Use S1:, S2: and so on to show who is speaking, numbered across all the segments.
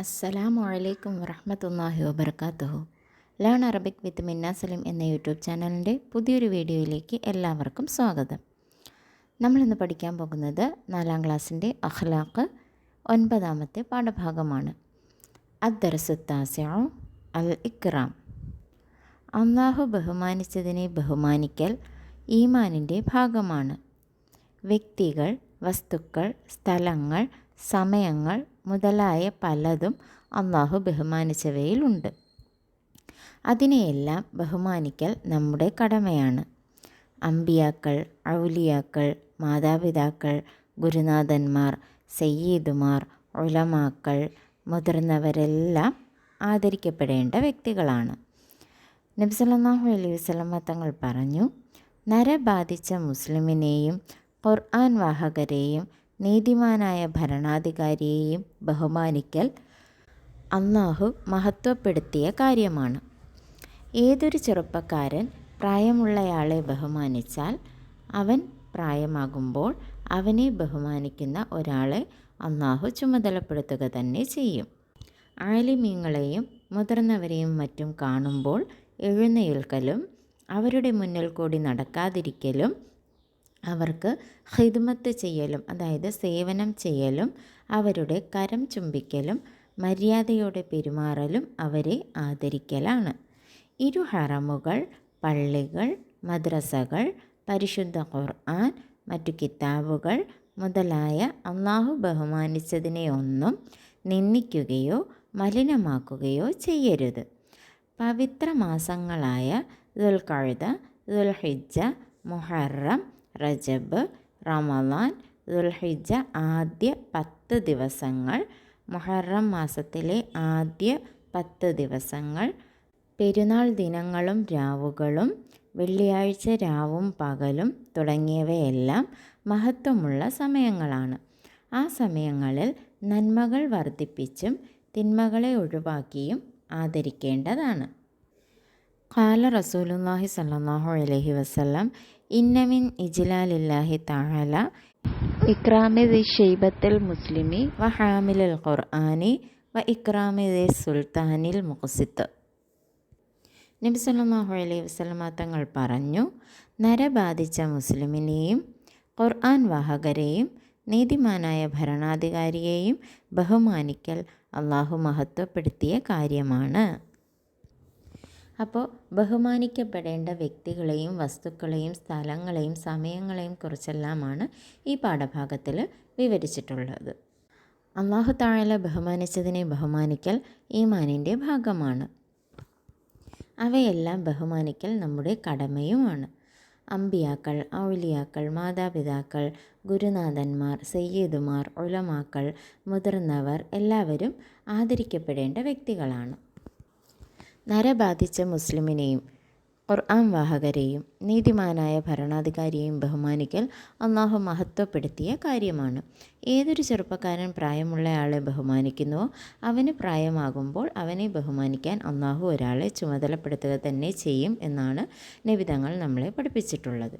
S1: അസ്സലാമു അലൈക്കും വറഹമത്തല്ലാഹി വബർക്കാത്തുഹു ലേൺ അറബിക് വിത്ത് മിന്ന സലിം എന്ന യൂട്യൂബ് ചാനലിന്റെ പുതിയൊരു വീഡിയോയിലേക്ക് എല്ലാവർക്കും സ്വാഗതം. നമ്മളിന്ന് പഠിക്കാൻ പോകുന്നത് നാലാം ക്ലാസ്സിന്റെ അഖ്ലാഖ് ഒൻപതാമത്തെ പാഠഭാഗമാണ്. അദ്ദർസുത്താസ്യാഉ അൽ ഇക്റാം. അള്ളാഹു ബഹുമാനിച്ചതിനെ ബഹുമാനിക്കൽ ഈമാനിന്റെ ഭാഗമാണ്. വ്യക്തികൾ വസ്തുക്കൾ സ്ഥലങ്ങൾ സമയങ്ങൾ മുതലായ പലതും അള്ളാഹു ബഹുമാനിച്ചവയിലുണ്ട്. അതിനെയെല്ലാം ബഹുമാനിക്കൽ നമ്മുടെ കടമയാണ്. അമ്പിയാക്കൾ ഔലിയാക്കൾ മാതാപിതാക്കൾ ഗുരുനാഥന്മാർ സയ്യീദുമാർ ഉലമാക്കൾ മുതിർന്നവരെല്ലാം ആദരിക്കപ്പെടേണ്ട വ്യക്തികളാണ്. നബ്സല്ലാഹു അലൈഹി വസ്ലമ തങ്ങൾ പറഞ്ഞു നര ബാധിച്ച മുസ്ലിമിനെയും ഖുർആൻ വാഹകരെയും നീതിമാനായ ഭരണാധികാരിയെയും ബഹുമാനിക്കൽ അള്ളാഹു മഹത്വപ്പെടുത്തിയ കാര്യമാണ്. ഏതൊരു ചെറുപ്പക്കാരൻ പ്രായമുള്ളയാളെ ബഹുമാനിച്ചാൽ അവൻ പ്രായമാകുമ്പോൾ അവനെ ബഹുമാനിക്കുന്ന ഒരാളെ അള്ളാഹു ചുമതലപ്പെടുത്തുക തന്നെ ചെയ്യും. ആലിമീങ്ങളെയും മുതിർന്നവരെയും മറ്റും കാണുമ്പോൾ എഴുന്നേൽക്കലും അവരുടെ മുന്നിൽ കൂടി നടക്കാതിരിക്കലും അവർക്ക് ഹിദ്മത്ത് ചെയ്യലും അതായത് സേവനം ചെയ്യലും അവരുടെ കരം ചുംബിക്കലും മര്യാദയോടെ പെരുമാറലും അവരെ ആദരിക്കലാണ്. ഇരു ഹറമുകൾ പള്ളികൾ മദ്രസകൾ പരിശുദ്ധ ഖുർആൻ മറ്റു കിതാബുകൾ മുതലായ അള്ളാഹു ബഹുമാനിച്ചതിനെ ഒന്നും നിന്ദിക്കുകയോ മലിനമാക്കുകയോ ചെയ്യരുത്. പവിത്ര മാസങ്ങളായ ദുൽഖഴുത ദുൽഹിജ മുഹറം റജബ് റമദാൻ ദുൽഹിജ ആദ്യ പത്ത് ദിവസങ്ങൾ മുഹറം മാസത്തിലെ ആദ്യ പത്ത് ദിവസങ്ങൾ പെരുന്നാൾ ദിനങ്ങളും രാവുകളും വെള്ളിയാഴ്ച രാവും പകലും തുടങ്ങിയവയെല്ലാം മഹത്വമുള്ള സമയങ്ങളാണ്. ആ സമയങ്ങളിൽ നന്മകൾ വർദ്ധിപ്പിച്ചും തിന്മകളെ ഒഴിവാക്കിയും ആദരിക്കേണ്ടതാണ്. കാല റസൂലുല്ലാഹി സല്ലാഹു അലഹി വസല്ലം ഇന്നമിൻ ഇജ്ലാലില്ലാഹി തആല ഇക്രാമിദ് ഷെയ്ബത്തിൽ മുസ്ലിമി വ ഹാമിലുൽ ഖുർആാനി വ ഇക്രാമിദ് സുൽത്താനിൽ മുഖസിത്ത്. നബി സല്ലല്ലാഹു അലൈഹി വസല്ലമ തങ്ങൾ പറഞ്ഞു നര ബാധിച്ച മുസ്ലിമിനെയും ഖുർആൻ വാഹകരെയും നീതിമാനായ ഭരണാധികാരിയെയും ബഹുമാനിക്കൽ അള്ളാഹു മഹത്വപ്പെടുത്തിയ കാര്യമാണ്. അപ്പോൾ ബഹുമാനിക്കപ്പെടേണ്ട വ്യക്തികളെയും വസ്തുക്കളെയും സ്ഥലങ്ങളെയും സമയങ്ങളെയും കുറിച്ചെല്ലാമാണ് ഈ പാഠഭാഗത്തിൽ വിവരിച്ചിട്ടുള്ളത്. അള്ളാഹു താഴെ ബഹുമാനിച്ചതിനെ ബഹുമാനിക്കൽ ഈമാനിന്റെ ഭാഗമാണ്. അവയെല്ലാം ബഹുമാനിക്കൽ നമ്മുടെ കടമയുമാണ്. അമ്പിയാക്കൾ ഔലിയാക്കൾ മാതാപിതാക്കൾ ഗുരുനാഥന്മാർ സയ്യിദുമാർ ഉലമാക്കൾ മുതിർന്നവർ എല്ലാവരും ആദരിക്കപ്പെടേണ്ട വ്യക്തികളാണ്. നരബാധിച്ച മുസ്ലിമിനെയും ഖുർആൻ വാഹകരെയും നീതിമാനായ ഭരണാധികാരിയെയും ബഹുമാനിക്കൽ അള്ളാഹു മഹത്വപ്പെടുത്തിയ കാര്യമാണ്. ഏതൊരു ചെറുപ്പക്കാരൻ പ്രായമുള്ളയാളെ ബഹുമാനിക്കുന്നുവോ അവന് പ്രായമാകുമ്പോൾ അവനെ ബഹുമാനിക്കാൻ അള്ളാഹു ഒരാളെ ചുമതലപ്പെടുത്തുക തന്നെ ചെയ്യും എന്നാണ് നബിതങ്ങൾ നമ്മളെ പഠിപ്പിച്ചിട്ടുള്ളത്.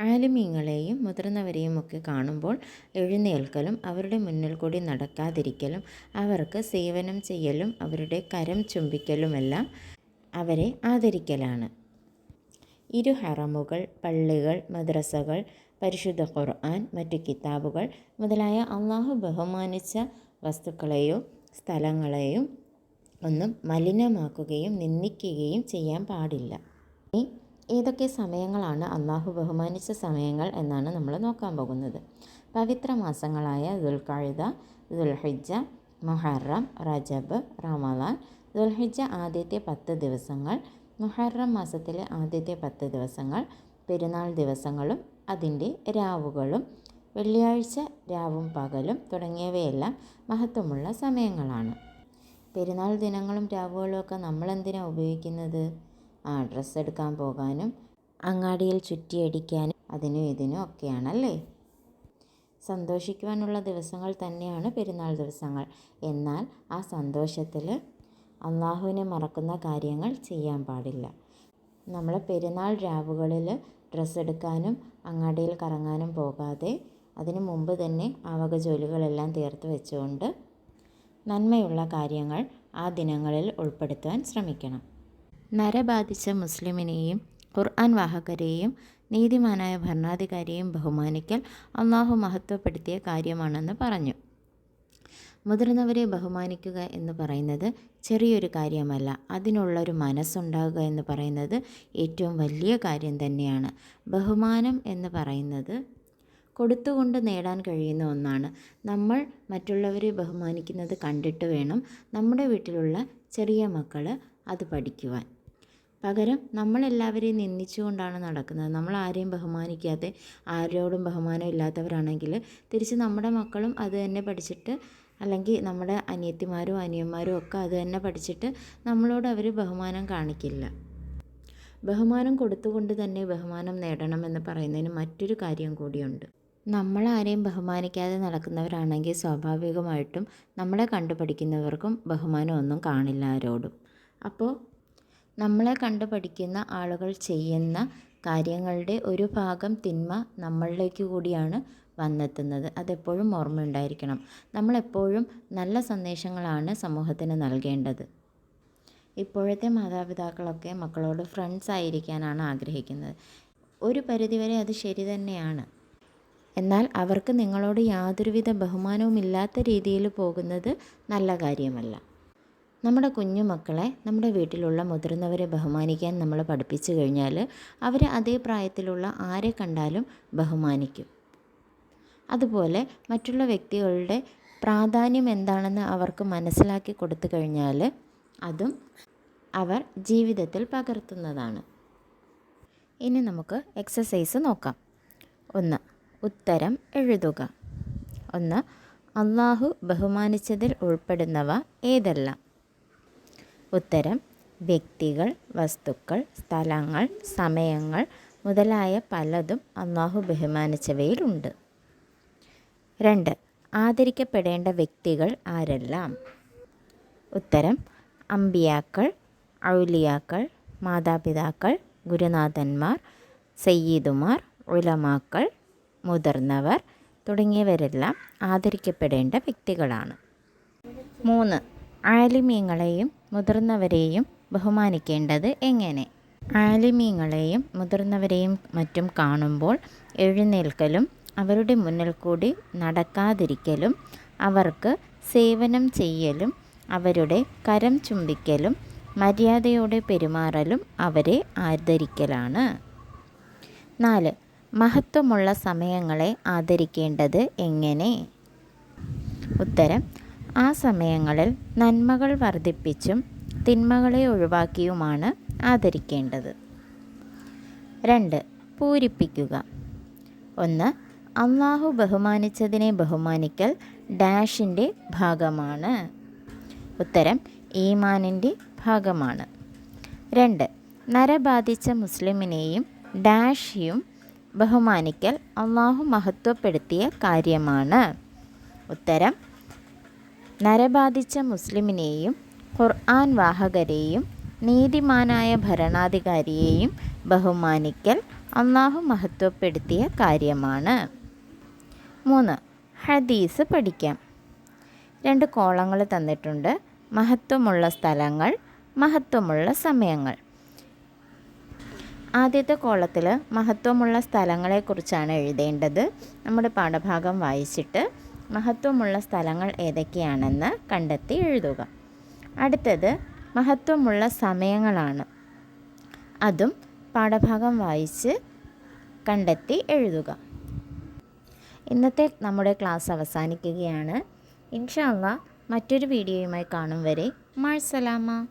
S1: ആലിമീങ്ങളെയും മുതിർന്നവരെയും ഒക്കെ കാണുമ്പോൾ എഴുന്നേൽക്കലും അവരുടെ മുന്നിൽ കൂടി നടക്കാതിരിക്കലും അവർക്ക് സേവനം ചെയ്യലും അവരുടെ കരം ചുംബിക്കലുമെല്ലാം അവരെ ആദരിക്കലാണ്. ഇരു ഹറമുകൾ പള്ളികൾ മദ്രസകൾ പരിശുദ്ധ ഖുർആൻ മറ്റു കിതാബുകൾ മുതലായ അള്ളാഹു ബഹുമാനിച്ച വസ്തുക്കളെയോ സ്ഥലങ്ങളെയും ഒന്നും മലിനമാക്കുകയും നിന്ദിക്കുകയും ചെയ്യാൻ പാടില്ല. ഏതൊക്കെ സമയങ്ങളാണ് അള്ളാഹു ബഹുമാനിച്ച സമയങ്ങൾ എന്നാണ് നമ്മൾ നോക്കാൻ പോകുന്നത്? പവിത്ര മാസങ്ങളായ ദുൽഖഴുത ദുൽഹിജ മുഹറം റജബ് റമദാൻ ദുൽഹിജ ആദ്യത്തെ പത്ത് ദിവസങ്ങൾ മുഹറം മാസത്തിലെ ആദ്യത്തെ പത്ത് ദിവസങ്ങൾ പെരുന്നാൾ ദിവസങ്ങളും അതിന്റെ രാവുകളും വെള്ളിയാഴ്ച രാവും പകലും തുടങ്ങിയവയെല്ലാം മഹത്വമുള്ള സമയങ്ങളാണ്. പെരുന്നാൾ ദിനങ്ങളും രാവുകളും ഒക്കെ നമ്മളെന്തിനാണ് ഉപയോഗിക്കുന്നത്? ആ ഡ്രസ്സ് എടുക്കാൻ പോകാനും അങ്ങാടിയിൽ ചുറ്റിയടിക്കാനും അതിനും ഇതിനും ഒക്കെയാണല്ലേ? സന്തോഷിക്കുവാനുള്ള ദിവസങ്ങൾ തന്നെയാണ് പെരുന്നാൾ ദിവസങ്ങൾ. എന്നാൽ ആ സന്തോഷത്തിൽ അള്ളാഹുവിനെ മറക്കുന്ന കാര്യങ്ങൾ ചെയ്യാൻ പാടില്ല. നമ്മൾ പെരുന്നാൾ രാവുകളിൽ ഡ്രസ്സ് എടുക്കാനും അങ്ങാടിയിൽ കറങ്ങാനും പോകാതെ അതിനു മുമ്പ് തന്നെ ആ വക ജോലികളെല്ലാം തീർത്ത് വെച്ചുകൊണ്ട് നന്മയുള്ള കാര്യങ്ങൾ ആ ദിനങ്ങളിൽ ഉൾപ്പെടുത്താൻ ശ്രമിക്കണം. നരബാധിച്ച മുസ്ലിമിനെയും ഖുർആൻ വാഹകരെയും നീതിമാനായ ഭരണാധികാരിയെയും ബഹുമാനിക്കൽ അള്ളാഹു മഹത്വപ്പെടുത്തിയ കാര്യമാണെന്ന് പറഞ്ഞു. മുതിർന്നവരെ ബഹുമാനിക്കുക എന്ന് പറയുന്നത് ചെറിയൊരു കാര്യമല്ല. അതിനുള്ളൊരു മനസ്സുണ്ടാകുക എന്ന് പറയുന്നത് ഏറ്റവും വലിയ കാര്യം തന്നെയാണ്. ബഹുമാനം എന്ന് പറയുന്നത് കൊടുത്തുകൊണ്ട് നേടാൻ കഴിയുന്ന ഒന്നാണ്. നമ്മൾ മറ്റുള്ളവരെ ബഹുമാനിക്കുന്നത് കണ്ടിട്ട് വേണം നമ്മുടെ വീട്ടിലുള്ള ചെറിയ മക്കൾ അത് പഠിക്കുവാൻ. പകരം നമ്മളെല്ലാവരെയും നിന്ദിച്ചുകൊണ്ടാണ് നടക്കുന്നത്. നമ്മൾ ആരെയും ബഹുമാനിക്കാതെ ആരോടും ബഹുമാനം ഇല്ലാത്തവരാണെങ്കിൽ തിരിച്ച് നമ്മുടെ മക്കളും അത് തന്നെ പഠിച്ചിട്ട് അല്ലെങ്കിൽ നമ്മുടെ അനിയത്തിമാരും അനിയന്മാരും ഒക്കെ അത് തന്നെ പഠിച്ചിട്ട് നമ്മളോട് അവർ ബഹുമാനം കാണിക്കില്ല. ബഹുമാനം കൊടുത്തുകൊണ്ട് തന്നെ ബഹുമാനം നേടണമെന്ന് പറയുന്നതിന് മറ്റൊരു കാര്യം കൂടിയുണ്ട്. നമ്മൾ ആരെയും ബഹുമാനിക്കാതെ നടക്കുന്നവരാണെങ്കിൽ സ്വാഭാവികമായിട്ടും നമ്മളെ കണ്ടുപഠിക്കുന്നവർക്കും ബഹുമാനമൊന്നും കാണില്ല ആരോടും. അപ്പോൾ നമ്മളെ കണ്ട് പഠിക്കുന്ന ആളുകൾ ചെയ്യുന്ന കാര്യങ്ങളുടെ ഒരു ഭാഗം തിന്മ നമ്മളിലേക്ക് കൂടിയാണ് വന്നെത്തുന്നത്. അതെപ്പോഴും ഓർമ്മയുണ്ടായിരിക്കണം. നമ്മളെപ്പോഴും നല്ല സന്ദേശങ്ങളാണ് സമൂഹത്തിന് നൽകേണ്ടത്. ഇപ്പോഴത്തെ മാതാപിതാക്കളൊക്കെ മക്കളോട് ഫ്രണ്ട്സ് ആയിരിക്കാനാണ് ആഗ്രഹിക്കുന്നത്. ഒരു പരിധിവരെ അത് ശരി തന്നെയാണ്. എന്നാൽ അവർക്ക് നിങ്ങളോട് യാതൊരുവിധ ബഹുമാനവും ഇല്ലാത്ത രീതിയിൽ പോകുന്നത് നല്ല കാര്യമല്ല. നമ്മുടെ കുഞ്ഞു മക്കളെ നമ്മുടെ വീട്ടിലുള്ള മുതിർന്നവരെ ബഹുമാനിക്കാൻ നമ്മൾ പഠിപ്പിച്ചു കഴിഞ്ഞാൽ അവർ അതേ പ്രായത്തിലുള്ള ആരെ കണ്ടാലും ബഹുമാനിക്കും. അതുപോലെ മറ്റുള്ള വ്യക്തികളുടെ പ്രാധാന്യം എന്താണെന്ന് അവർക്ക് മനസ്സിലാക്കി കൊടുത്തു കഴിഞ്ഞാൽ അതും അവർ ജീവിതത്തിൽ പകർത്തുന്നതാണ്. ഇനി നമുക്ക് എക്സസൈസ് നോക്കാം. ഒന്ന് ഉത്തരം എഴുതുക. ഒന്ന് അള്ളാഹു ബഹുമാനിച്ചതിൽ ഉൾപ്പെടുന്നവ ഏതെല്ലാം? ഉത്തരം വ്യക്തികൾ വസ്തുക്കൾ സ്ഥലങ്ങൾ സമയങ്ങൾ മുതലായ പലതും അള്ളാഹു ബഹുമാനിച്ചവയിലുണ്ട്. രണ്ട് ആദരിക്കപ്പെടേണ്ട വ്യക്തികൾ ആരെല്ലാം? ഉത്തരം അമ്പിയാക്കൾ ഔലിയാക്കൾ മാതാപിതാക്കൾ ഗുരുനാഥന്മാർ സയ്യിദുമാർ ഉലമാക്കൾ മുതിർന്നവർ തുടങ്ങിയവരെല്ലാം ആദരിക്കപ്പെടേണ്ട വ്യക്തികളാണ്. മൂന്ന് ആലിമീങ്ങളെയും മുതിർന്നവരെയും ബഹുമാനിക്കേണ്ടത് എങ്ങനെ? ആലിമീങ്ങളെയും മുതിർന്നവരെയും മറ്റും കാണുമ്പോൾ എഴുന്നേൽക്കലും അവരുടെ മുന്നിൽ കൂടി നടക്കാതിരിക്കലും അവർക്ക് സേവനം ചെയ്യലും അവരുടെ കരം ചുംബിക്കലും മര്യാദയോടെ പെരുമാറലും അവരെ ആദരിക്കലാണ്. നാല് മഹത്വമുള്ള സമയങ്ങളെ ആദരിക്കേണ്ടത് എങ്ങനെ? ഉത്തരം ആ സമയങ്ങളിൽ നന്മകൾ വർദ്ധിപ്പിച്ചും തിന്മകളെ ഒഴിവാക്കിയുമാണ് ആദരിക്കേണ്ടത്. രണ്ട് പൂരിപ്പിക്കുക. ഒന്ന് അള്ളാഹു ബഹുമാനിച്ചതിനെ ബഹുമാനിക്കൽ ഡാഷിന്റെ ഭാഗമാണ്. ഉത്തരം ഈമാനിന്റെ ഭാഗമാണ്. രണ്ട് നരബാധിച്ച മുസ്ലിമിനെയും ഡാഷിയും ബഹുമാനിക്കൽ അള്ളാഹു മഹത്വപ്പെടുത്തിയ കാര്യമാണ്. ഉത്തരം നരബാധിച്ച മുസ്ലിമിനെയും ഖുർആൻ വാഹകരെയും നീതിമാനായ ഭരണാധികാരിയെയും ബഹുമാനിക്കൽ അള്ളാഹു മഹത്വപ്പെടുത്തിയ കാര്യമാണ്. മൂന്ന് ഹദീസ് പഠിക്കാം. രണ്ട് കോളങ്ങൾ തന്നിട്ടുണ്ട്. മഹത്വമുള്ള സ്ഥലങ്ങൾ മഹത്വമുള്ള സമയങ്ങൾ. ആദ്യത്തെ കോളത്തിൽ മഹത്വമുള്ള സ്ഥലങ്ങളെക്കുറിച്ചാണ് എഴുതേണ്ടത്. നമ്മുടെ പാഠഭാഗം വായിച്ചിട്ട് മഹത്വമുള്ള സ്ഥലങ്ങൾ ഏതൊക്കെയാണെന്ന് കണ്ടെത്തി എഴുതുക. അടുത്തത് മഹത്വമുള്ള സമയങ്ങളാണ്. അതും പാഠഭാഗം വായിച്ച് കണ്ടെത്തി എഴുതുക. ഇന്നത്തെ നമ്മുടെ ക്ലാസ് അവസാനിക്കുകയാണ്. ഇൻഷാല്ല മറ്റൊരു വീഡിയോയുമായി കാണും വരെ. മഴസലാമ.